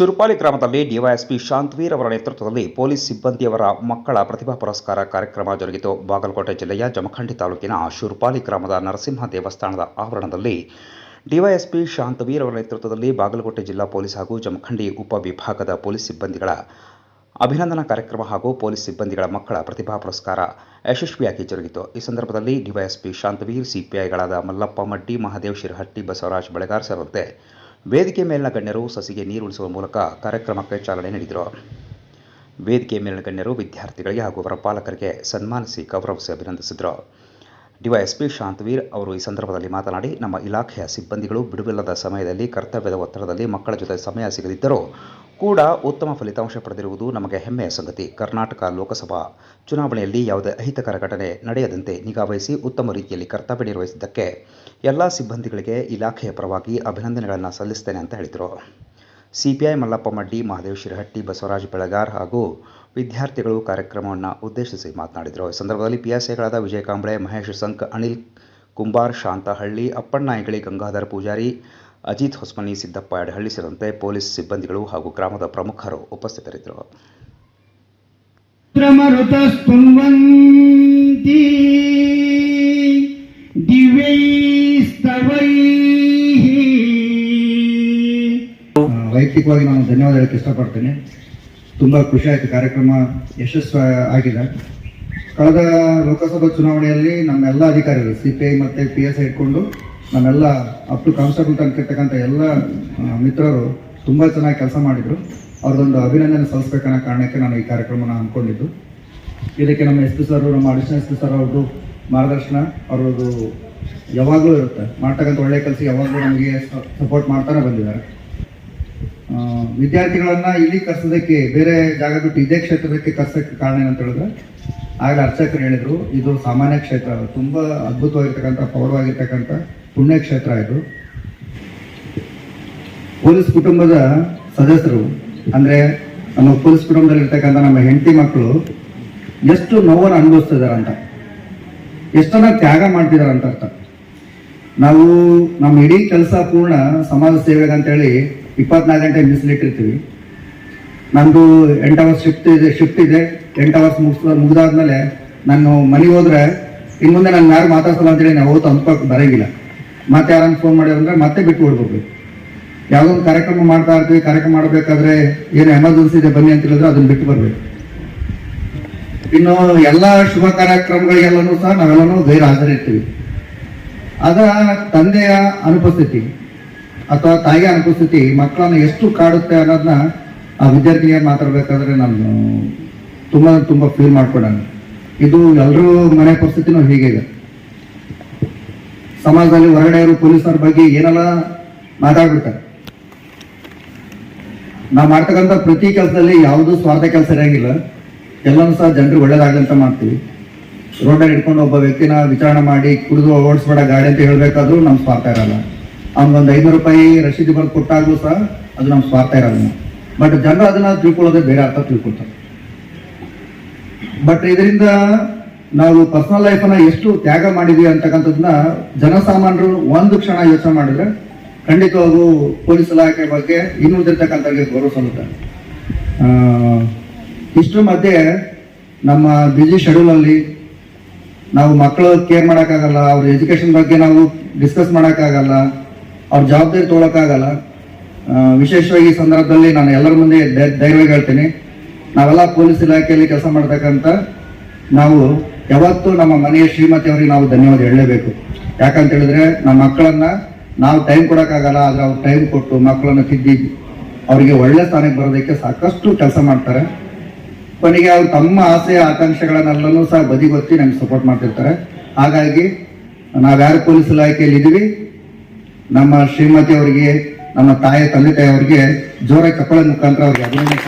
ಶುರುಪಾಲಿ ಗ್ರಾಮದಲ್ಲಿ ಡಿವೈಎಸ್ಪಿ ಶಾಂತವೀರ್ ಅವರ ನೇತೃತ್ವದಲ್ಲಿ ಪೊಲೀಸ್ ಸಿಬ್ಬಂದಿಯವರ ಮಕ್ಕಳ ಪ್ರತಿಭಾ ಪುರಸ್ಕಾರ ಕಾರ್ಯಕ್ರಮ ಜರುಗಿತು. ಬಾಗಲಕೋಟೆ ಜಿಲ್ಲೆಯ ಜಮಖಂಡಿ ತಾಲೂಕಿನ ಶುರುಪಾಲಿ ಗ್ರಾಮದ ನರಸಿಂಹ ದೇವಸ್ಥಾನದ ಆವರಣದಲ್ಲಿ ಡಿವೈಎಸ್ಪಿ ಶಾಂತವೀರ್ ಅವರ ನೇತೃತ್ವದಲ್ಲಿ ಬಾಗಲಕೋಟೆ ಜಿಲ್ಲಾ ಪೊಲೀಸ್ ಹಾಗೂ ಜಮಖಂಡಿ ಉಪವಿಭಾಗದ ಪೊಲೀಸ್ ಸಿಬ್ಬಂದಿಗಳ ಅಭಿನಂದನಾ ಕಾರ್ಯಕ್ರಮ ಹಾಗೂ ಪೊಲೀಸ್ ಸಿಬ್ಬಂದಿಗಳ ಮಕ್ಕಳ ಪ್ರತಿಭಾ ಪುರಸ್ಕಾರ ಯಶಸ್ವಿಯಾಗಿ ಜರುಗಿತು. ಈ ಸಂದರ್ಭದಲ್ಲಿ ಡಿವೈಎಸ್ಪಿ ಶಾಂತವೀರ್, ಸಿಪಿಐಗಳಾದ ಮಲ್ಲಪ್ಪ ಮಡ್ಡಿ, ಮಹಾದೇವ್ ಶಿರಹಟ್ಟಿ, ಬಸವರಾಜ್ ಬೆಳಗಾರ್ ಸೇರಿದಂತೆ ವೇದಿಕೆ ಮೇಲಿನ ಗಣ್ಯರು ಸಸಿಗೆ ನೀರುಣಿಸುವ ಮೂಲಕ ಕಾರ್ಯಕ್ರಮಕ್ಕೆ ಚಾಲನೆ ನೀಡಿದರು. ವೇದಿಕೆ ಮೇಲಿನ ಗಣ್ಯರು ವಿದ್ಯಾರ್ಥಿಗಳಿಗೆ ಹಾಗೂ ಅವರ ಪಾಲಕರಿಗೆ ಸನ್ಮಾನಿಸಿ ಗೌರವಿಸಿ ಅಭಿನಂದಿಸಿದರು. ಡಿವೈಎಸ್ಪಿ ಶಾಂತವೀರ್ ಅವರು ಈ ಸಂದರ್ಭದಲ್ಲಿ ಮಾತನಾಡಿ, ನಮ್ಮ ಇಲಾಖೆಯ ಸಿಬ್ಬಂದಿಗಳು ಬಿಡುವಿಲ್ಲದ ಸಮಯದಲ್ಲಿ ಕರ್ತವ್ಯದ ಒತ್ತಡದಲ್ಲಿ ಮಕ್ಕಳ ಜೊತೆ ಸಮಯ ಸಿಗದಿದ್ದರೂ ಕೂಡ ಉತ್ತಮ ಫಲಿತಾಂಶ ಪಡೆದಿರುವುದು ನಮಗೆ ಹೆಮ್ಮೆಯ ಸಂಗತಿ. ಕರ್ನಾಟಕ ಲೋಕಸಭಾ ಚುನಾವಣೆಯಲ್ಲಿ ಯಾವುದೇ ಅಹಿತಕರ ಘಟನೆ ನಡೆಯದಂತೆ ನಿಗಾವಹಿಸಿ ಉತ್ತಮ ರೀತಿಯಲ್ಲಿ ಕರ್ತವ್ಯ ನಿರ್ವಹಿಸಿದ್ದಕ್ಕೆ ಎಲ್ಲ ಸಿಬ್ಬಂದಿಗಳಿಗೆ ಇಲಾಖೆಯ ಪರವಾಗಿ ಅಭಿನಂದನೆಗಳನ್ನು ಸಲ್ಲಿಸ್ತೇನೆ ಅಂತ ಹೇಳಿದರು. ಸಿಪಿಐ ಮಲ್ಲಪ್ಪ ಮಡ್ಡಿ, ಮಹಾದೇವ್ ಶಿರಹಟ್ಟಿ, ಬಸವರಾಜ್ ಬೆಳಗಾರ್ ಹಾಗೂ ವಿದ್ಯಾರ್ಥಿಗಳು ಕಾರ್ಯಕ್ರಮವನ್ನು ಉದ್ದೇಶಿಸಿ ಮಾತನಾಡಿದರು. ಈ ಸಂದರ್ಭದಲ್ಲಿ ಪಿಎಸ್ಎಗಳಾದ ವಿಜಯ ಕಾಂಬ್ಳೆ ಮಹೇಶ್ ಸಂಕ್, ಅನಿಲ್ ಕುಂಬಾರ್, ಶಾಂತಹಳ್ಳಿ, ಅಪ್ಪಣ್ಣಾಯಿಗಳಿ, ಗಂಗಾಧರ್ ಪೂಜಾರಿ ಅಜಿತ್ ಹೊಸ್ಮನಿ ಸಿದ್ದಪ್ಪ ಯಡಹಳ್ಳಿ ಸೇರಿದಂತೆ ಪೊಲೀಸ್ ಸಿಬ್ಬಂದಿಗಳು ಹಾಗೂ ಗ್ರಾಮದ ಪ್ರಮುಖರು ಉಪಸ್ಥಿತರಿದ್ದರು. ವೈಯಕ್ತಿಕವಾಗಿ ನಾನು ಧನ್ಯವಾದ ಹೇಳಕ್ಕೆ ಇಷ್ಟಪಡ್ತೇನೆ. ತುಂಬ ಖುಷಿ ಆಯಿತು ಕಾರ್ಯಕ್ರಮ ಯಶಸ್ವ ಆಗಿದೆ ಕಳೆದ ಲೋಕಸಭಾ ಚುನಾವಣೆಯಲ್ಲಿ ನಮ್ಮೆಲ್ಲ ಅಧಿಕಾರಿಗಳು ಸಿ ಪಿ ಐ ಮತ್ತು ಪಿ ಎಸ್ ಐ ಇಟ್ಕೊಂಡು ನಮ್ಮೆಲ್ಲ ಅಪ್ ಟು ಕಾನ್ಸ್ಟೇಬಲ್ ತನಕ ಇರ್ತಕ್ಕಂಥ ಎಲ್ಲ ಮಿತ್ರರು ತುಂಬ ಚೆನ್ನಾಗಿ ಕೆಲಸ ಮಾಡಿದರು. ಅವ್ರದ್ದೊಂದು ಅಭಿನಂದನೆ ಸಲ್ಲಿಸ್ಬೇಕನ್ನೋ ಕಾರಣಕ್ಕೆ ನಾನು ಈ ಕಾರ್ಯಕ್ರಮನ ಅಂದ್ಕೊಂಡಿದ್ದು ಇದಕ್ಕೆ ನಮ್ಮ ಎಸ್ ಪಿ ಸರ್ ನಮ್ಮ ಅಡಿಷನಲ್ ಎಸ್ ಪಿ ಸರ್ ಅವ್ರದ್ದು ಮಾರ್ಗದರ್ಶನ, ಅವ್ರದ್ದು ಯಾವಾಗಲೂ ಇರುತ್ತೆ. ಮಾಡ್ತಕ್ಕಂಥ ಒಳ್ಳೆಯ ಕೆಲಸ ಯಾವಾಗಲೂ ನಮಗೆ ಸಪೋರ್ಟ್ ಮಾಡ್ತಾನೆ ಬಂದಿದ್ದಾರೆ. ವಿದ್ಯಾರ್ಥಿಗಳನ್ನು ಇಲ್ಲಿ ಕರ್ಸೋದಕ್ಕೆ ಬೇರೆ ಜಾಗ ಬಿಟ್ಟು ಇದೇ ಕ್ಷೇತ್ರಕ್ಕೆ ಕರ್ಸೋಕ್ಕೆ ಕಾರಣ ಏನಂತ ಹೇಳಿದ್ರೆ ಆಗ ಅರ್ಚಕರು ಹೇಳಿದರು, ಇದು ಸಾಮಾನ್ಯ ಕ್ಷೇತ್ರ, ತುಂಬ ತುಂಬಾ ಅದ್ಭುತವಾಗಿರ್ತಕ್ಕಂಥ ಪೌರವಾಗಿರ್ತಕ್ಕಂಥ ಪುಣ್ಯ ಕ್ಷೇತ್ರ ಇದು. ಪೊಲೀಸ್ ಕುಟುಂಬದ ಸದಸ್ಯರು, ಅಂದ್ರೆ ನಮ್ಮ ಪೊಲೀಸ್ ಕುಟುಂಬದಲ್ಲಿ ಇರ್ತಕ್ಕಂಥ ನಮ್ಮ ಹೆಂಡತಿ ಮಕ್ಕಳು ಎಷ್ಟು ನೋವನ್ನು ಅನುಭವಿಸ್ತಿದ್ದಾರೆ ಅಂತ ಎಷ್ಟನ್ನ ತ್ಯಾಗ ಮಾಡ್ತಿದ್ದಾರೆ ಅಂತ ಅರ್ಥ. ನಾವು ನಮ್ಮ ಇಡೀ ಕೆಲಸ ಪೂರ್ಣ ಸಮಾಜ ಸೇವೆಗೆ ಅಂತೇಳಿ ಇಪ್ಪತ್ನಾಲ್ಕು ಗಂಟೆ ಮೀಸಲಿಟ್ಟಿರ್ತೀವಿ ನಂದು ಎಂಟು ಅವರ್ಸ್ ಶಿಫ್ಟ್ ಇದೆ ಶಿಫ್ಟ್ ಇದೆ. ಎಂಟು ಅವರ್ಸ್ ಮುಗಿಸ್, ಮುಗಿದಾದ್ಮೇಲೆ ನಾನು ಮನೆಗೆ ಹೋದ್ರೆ ಇನ್ನು ಮುಂದೆ ನಾನು ಯಾರು ಮಾತಾಡ್ಸಲ್ಲ ಅಂತೇಳಿ ನಾವು ಅವತ್ತು ಅನ್ಕೋಕ್ ಬರಂಗಿಲ್ಲ. ಮತ್ತೆ ಯಾರನ್ನು ಫೋನ್ ಮಾಡಿದ್ರೆ ಮತ್ತೆ ಬಿಟ್ಟು ಬಿಡ್ಬೇಕು ಯಾವುದೋ ಒಂದು ಕಾರ್ಯಕ್ರಮ ಮಾಡ್ತಾ ಇರ್ತೀವಿ, ಕಾರ್ಯಕ್ರಮ ಮಾಡಬೇಕಾದ್ರೆ ಏನು ಎಮರ್ಜೆನ್ಸಿ ಇದೆ, ಬನ್ನಿ ಅಂತ ಹೇಳಿದ್ರೆ ಅದನ್ನ ಬಿಟ್ಟು ಬರಬೇಕು. ಇನ್ನು ಎಲ್ಲ ಶುಭ ಕಾರ್ಯಕ್ರಮಗಳಿಗೆಲ್ಲನೂ ಸಹ ನಾವೆಲ್ಲನೂ ಗೈರು ಹಾಜರಿರ್ತೀವಿ ಅದರ ತಂದೆಯ ಅನುಪಸ್ಥಿತಿ ಅಥವಾ ತಾಯಿಯ ಅನುಪಸ್ಥಿತಿ, ಮಕ್ಕಳನ್ನು ಎಷ್ಟು ಕಾಡುತ್ತೆ ಅನ್ನೋದನ್ನ ಆ ವಿದ್ಯಾರ್ಥಿನಿಯರು ಮಾತಾಡಬೇಕಾದ್ರೆ ನಾನು ತುಂಬ ತುಂಬ ಫೀಲ್ ಮಾಡ್ಕೊಂಡೆ ಇದು ಎಲ್ಲರೂ ಮನೆ ಪರಿಸ್ಥಿತಿನೂ ಹೀಗೆ ಸಮಾಜದಲ್ಲಿ ಹೊರಗಡೆ ಇರೋ ಪೊಲೀಸರ ಬಗ್ಗೆ ಏನೆಲ್ಲ ಮಾತಾಡ್ಬಿಡ್ತಾರೆ. ನಾವು ಮಾಡ್ತಕ್ಕಂಥ ಪ್ರತಿ ಕೆಲಸದಲ್ಲಿ ಯಾವುದೂ ಸ್ವಾರ್ಥ ಕೆಲಸ ಸರಿಯಾಗಿಲ್ಲ ಎಲ್ಲನೂ ಸಹ ಜನರು ಒಳ್ಳೇದಾಗಂತ ಮಾಡ್ತೀವಿ. ರೋಡಲ್ಲಿ ಇಟ್ಕೊಂಡು ಒಬ್ಬ ವ್ಯಕ್ತಿನ ವಿಚಾರಣೆ ಮಾಡಿ ಕುಡಿದು ಓಡಿಸ್ಬೇಡ, ಗಾಡಿ ಅಂತ ಹೇಳ್ಬೇಕಾದ್ರೂ ನಮ್ಮ ಸ್ವಾರ್ಥ ಇರಲ್ಲ. ಅವ್ನಿಗೊಂದು ಐನೂರು ರೂಪಾಯಿ ರಶೀದಿ ಬರ್ದು ಕೊಟ್ಟಾಗಲೂ ಸಹ ಅದು ನಮ್ಮ ಸ್ವಾರ್ಥ ಇರಲ್ಲ. ಬಟ್ ಜನರು ಅದನ್ನ ತಿಳ್ಕೊಳ್ಳೋದೇ ಬೇರೆ ಅರ್ಥ ತಿಳ್ಕೊಳ್ತಾರೆ. ಬಟ್ ಇದರಿಂದ ನಾವು ಪರ್ಸನಲ್ ಲೈಫನ್ನ ಎಷ್ಟು ತ್ಯಾಗ ಮಾಡಿದ್ವಿ ಅಂತಕ್ಕಂಥದ್ದನ್ನ ಜನಸಾಮಾನ್ಯರು ಒಂದು ಕ್ಷಣ ಯೋಚನೆ ಮಾಡಿದ್ರೆ ಖಂಡಿತವಾಗೂ ಪೊಲೀಸ್ ಇಲಾಖೆ ಬಗ್ಗೆ ಇನ್ನುಳಿದಿರ್ತಕ್ಕಂಥವ್ರಿಗೆ ಗೌರವ ಸಲ್ಲುತ್ತೆ ಇಷ್ಟು ಮಧ್ಯೆ ನಮ್ಮ ಬಿಜಿ ಶೆಡ್ಯೂಲ್ ಅಲ್ಲಿ ನಾವು ಮಕ್ಕಳು ಕೇರ್ ಮಾಡೋಕ್ಕಾಗಲ್ಲ, ಅವ್ರ ಎಜುಕೇಶನ್ ಬಗ್ಗೆ ನಾವು ಡಿಸ್ಕಸ್ ಮಾಡೋಕ್ಕಾಗಲ್ಲ, ಅವ್ರ ಜವಾಬ್ದಾರಿ ತೊಗೊಳಕ್ಕಾಗಲ್ಲ. ವಿಶೇಷವಾಗಿ ಈ ಸಂದರ್ಭದಲ್ಲಿ ನಾನು ಎಲ್ಲರ ಮುಂದೆ ಧೈರ್ಯವಾಗಿ ಹೇಳ್ತೀನಿ. ನಾವೆಲ್ಲ ಪೊಲೀಸ್ ಇಲಾಖೆಯಲ್ಲಿ ಕೆಲಸ ಮಾಡ್ತಕ್ಕಂಥ ನಾವು ಯಾವತ್ತೂ ನಮ್ಮ ಮನೆಯ ಶ್ರೀಮತಿ ಅವರಿಗೆ ನಾವು ಧನ್ಯವಾದ ಹೇಳಲೇಬೇಕು. ಯಾಕಂತ ಹೇಳಿದ್ರೆ ನಮ್ಮ ಮಕ್ಕಳನ್ನ ನಾವು ಟೈಮ್ ಕೊಡೋಕ್ಕಾಗಲ್ಲ, ಆದರೆ ಅವ್ರು ಟೈಮ್ ಕೊಟ್ಟು ಮಕ್ಕಳನ್ನ ತಿದ್ದಿ ಅವರಿಗೆ ಒಳ್ಳೆ ಸ್ಥಾನಕ್ಕೆ ಬರೋದಕ್ಕೆ ಸಾಕಷ್ಟು ಕೆಲಸ ಮಾಡ್ತಾರೆ. ಕೊನೆಗೆ ಅವ್ರು ತಮ್ಮ ಆಸೆ ಆಕಾಂಕ್ಷೆಗಳನ್ನೆಲ್ಲನೂ ಸಹ ಬದಿಗೊತ್ತಿ ನಮ್ಗೆ ಸಪೋರ್ಟ್ ಮಾಡ್ತಿರ್ತಾರೆ. ಹಾಗಾಗಿ ನಾವ್ಯಾರು ಪೊಲೀಸ್ ಇಲಾಖೆಯಲ್ಲಿ ಇದ್ದೀವಿ ನಮ್ಮ ಶ್ರೀಮತಿ ಅವರಿಗೆ, ನಮ್ಮ ತಾಯಿ, ತಂದೆ ತಾಯಿ ಅವರಿಗೆ ಜೋರಾಗಿ ಕಪ್ಪಳ ಮುಖಾಂತರ ಅವ್ರಿಗೆ ಅಭಿನಂದನೆ